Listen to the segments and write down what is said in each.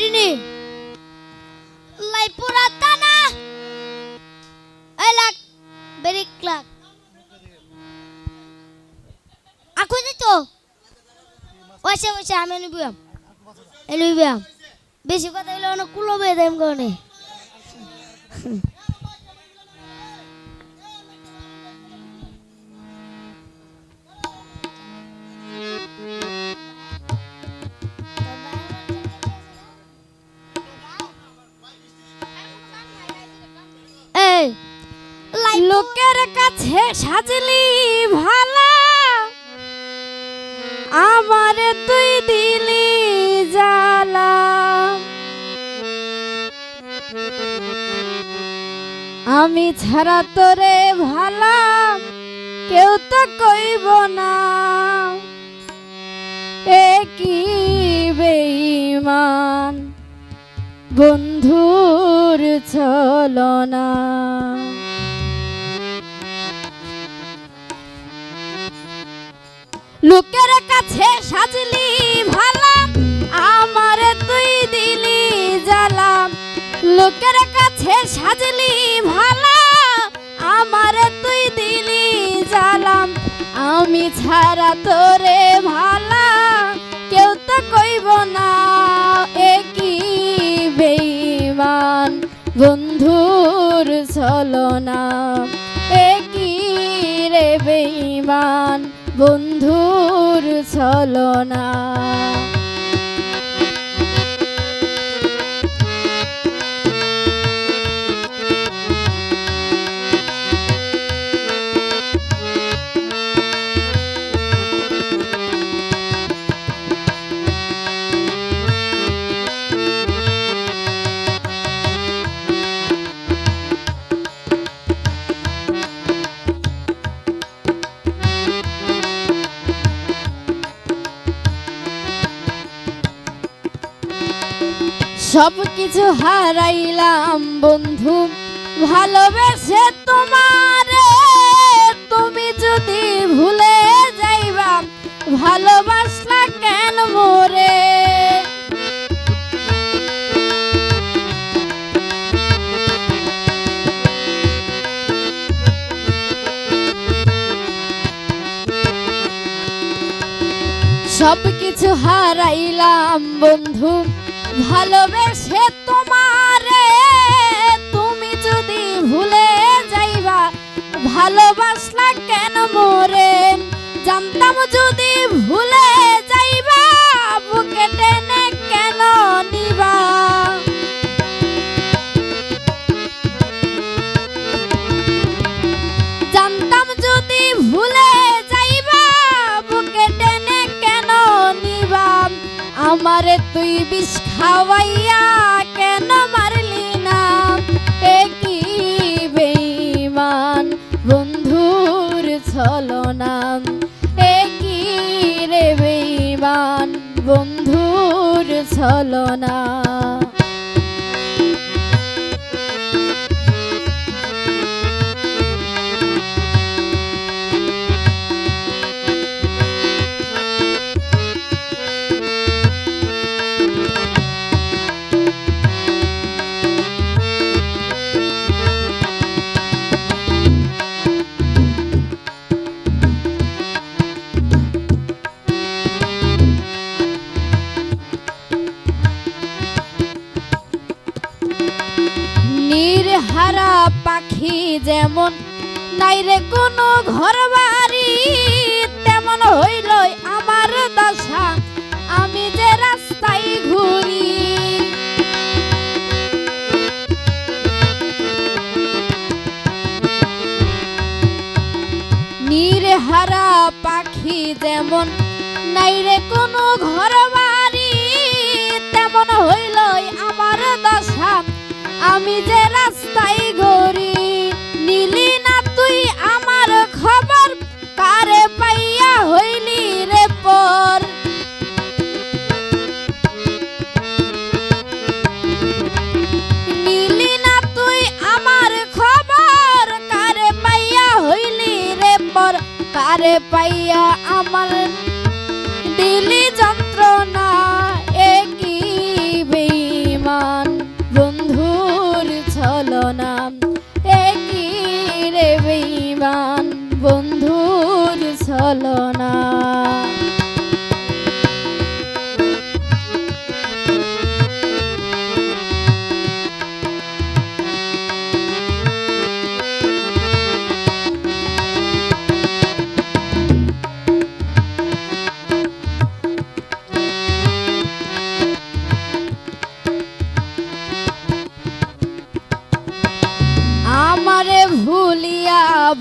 রিনি লাই পুরা টানা এই লাগ, বেরিক লাগ। আকু দিতো ওসে ওসে আমি নিবিয়াম এলিবিয়াম বেশি কথা হইলে অনেক কুলো বেয়ে দেয় গনে লোকের কাছে সাজলি ভালা। আমারে তুই দিলি জ্বালা। আমি ছাড়া তোরে ভালা কেউ তো কইব না। এ কি বেঈমান বন্ধুর ছলনা। লোকের কাছে সাজলি ভালা, আমারে তুই দিলি জ্বালা। লোকের কাছে সাজলি ভালা, আমারে তুই দিলি জ্বালাম আমি ছাড়া তোরে ভালা, কেউ তো কইব না, এ কি বেঈমান। বন্ধুর ছলনা, এ কি রে বেঈমান। বন্ধুর ছলনা। সব কিছু হারাইলাম, বন্ধু। ভালোবেসে তোমারে, তুমি যদি ভুলে যাইবা, ভালোবাসলা কেন মোরে? সব কিছু হারাইলাম, বন্ধু। ভালোবেসে তোমারে, তুমি যদি ভুলে যাইবা, ভালোবাসলা কেন মোরে? জানতাম যদি ভুলে যাইবা, বুকে টেনে কেন নিবা? জানতাম যদি ভুলে যাইবা, বুকে টেনে কেন নিবা? আমারে তুই বিষ খাওয়াইয়া কেন মারলি না? এ কি বন্ধুর ছলনা এ রে বেঈমান? বন্ধুর ছলনা নির্হারা পাখি যেমন। নাই রে কোনো ঘর বাড়ি তেমন হইল আমার দশা। আমি যে রাস্তায় ঘুরি। নির্হারা পাখি যেমন। নাই কোনো ঘর বাড়ি ঘরে পাইয়া আমার দিলি যন্ত্রণা একই বেমান বন্ধুর ছলনা একই রে বেমান বন্ধুর ছলনা।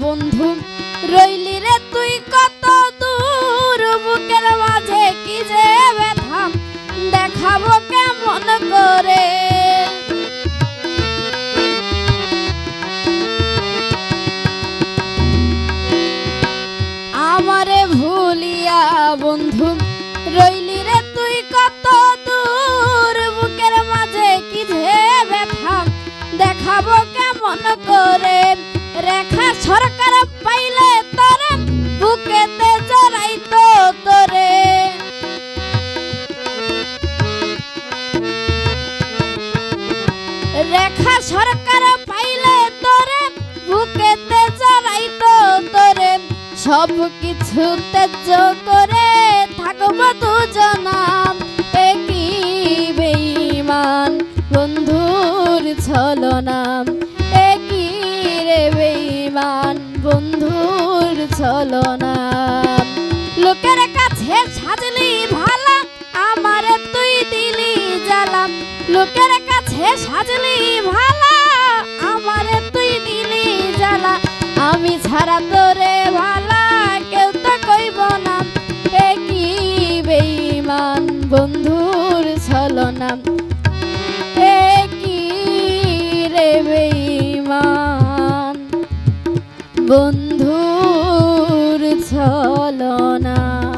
বন্ধু, রইলি রে তুই কত দূর? বুকের মাঝে কি যে ব্যথা? দেখাবো কেমন করে? আমারে ভুলিয়া বন্ধু, রইলি রে তুই কত দূর? বুকের মাঝে কি যে ব্যথা? দেখাবো কেমন করে? রেখা সরকার পাইলে তোরে বুকেতে জড়াইতো তোরে। রেখা সরকার পাইলে তোরে বুকেতে জড়াইতো তোরে। সব কিছু তেজ করে থাকব দুজনা একই বেঈমান। বন্ধুর ছলনা বন্ধুর ছলনা লোকের কাছে সাজলি ভালা, আমারে তুই দিলি জ্বালাম লোকের কাছে সাজলি ভালা, আমারে তুই দিলি জ্বালা। আমি ছাড়া তোরে ভালা কেউ তো কইব না। একই বেঈমান বন্ধুর ছলনা? একই রে বেঈমান বন্ধুর ছলনা